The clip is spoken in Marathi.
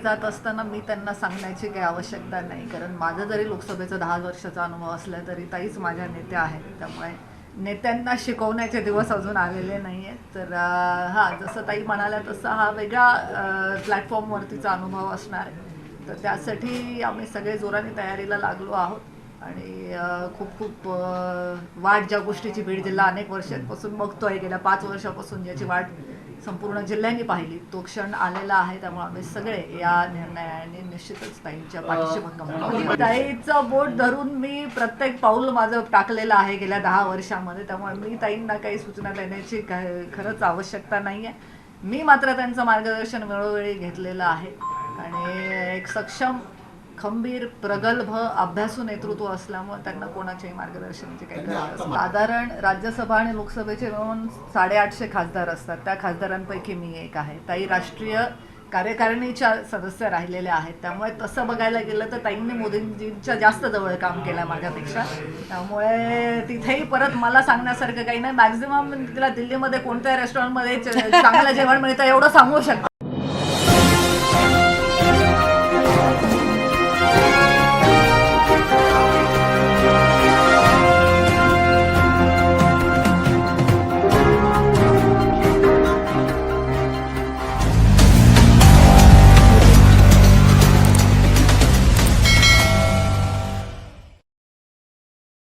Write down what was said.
जात असताना मी त्यांना सांगण्याची काही आवश्यकता नाही. कारण माझा जरी लोकसभेचा दहा वर्षाचा अनुभव असला तरी ताईच माझ्या नेत्या आहेत. त्यामुळे नेत्यांना शिकवण्याचे दिवस अजून आलेले नाही आहेत तर हां जसं ताई म्हणाल्या तसं हा वेगळा प्लॅटफॉर्मवरतीचा अनुभव असणार आहे. तर त्यासाठी आम्ही सगळे जोराने तयारीला लागलो आहोत. आणि खूप खूप वाट ज्या गोष्टीची बीड जिल्हा अनेक वर्षांपासून बघतोय गेल्या पाच वर्षापासून ज्याची वाट संपूर्ण जिल्ह्यांनी पाहिली. तो क्षण आलेला आहे त्यामुळे आम्ही सगळे या निर्णयाने निश्चितच ताईंच्या पाठीशी भक्कम. ताईचं बोट धरून मी प्रत्येक पाऊल माझं टाकलेलं आहे गेल्या दहा वर्षामध्ये. त्यामुळे मी ताईंना काही सूचना देण्याची काय- खरंच आवश्यकता नाही आहे मी मात्र त्यांचं मार्गदर्शन वेळोवेळी घेतलेलं आहे. आणि एक सक्षम खंबीर प्रगल्भ अभ्यासू नेतृत्व असल्यामुळे त्यांना कोणाच्याही मार्गदर्शनाची काही गरज. साधारण राज्यसभा आणि लोकसभेचे मिळून साडेआठशे खासदार असतात. त्या खासदारांपैकी मी एक आहे. ताई राष्ट्रीय कार्यकारिणीच्या सदस्य राहिलेल्या आहेत. त्यामुळे तसं बघायला गेलं तर ताईंनी मोदींजींच्या जास्त जवळ काम केलं माझ्यापेक्षा. त्यामुळे तिथेही परत मला सांगण्यासारखं काही नाही. मॅक्झिमम तिला दिल्लीमध्ये कोणत्या रेस्टॉरंटमध्ये चांगलं जेवण मिळतं एवढं सांगू शकते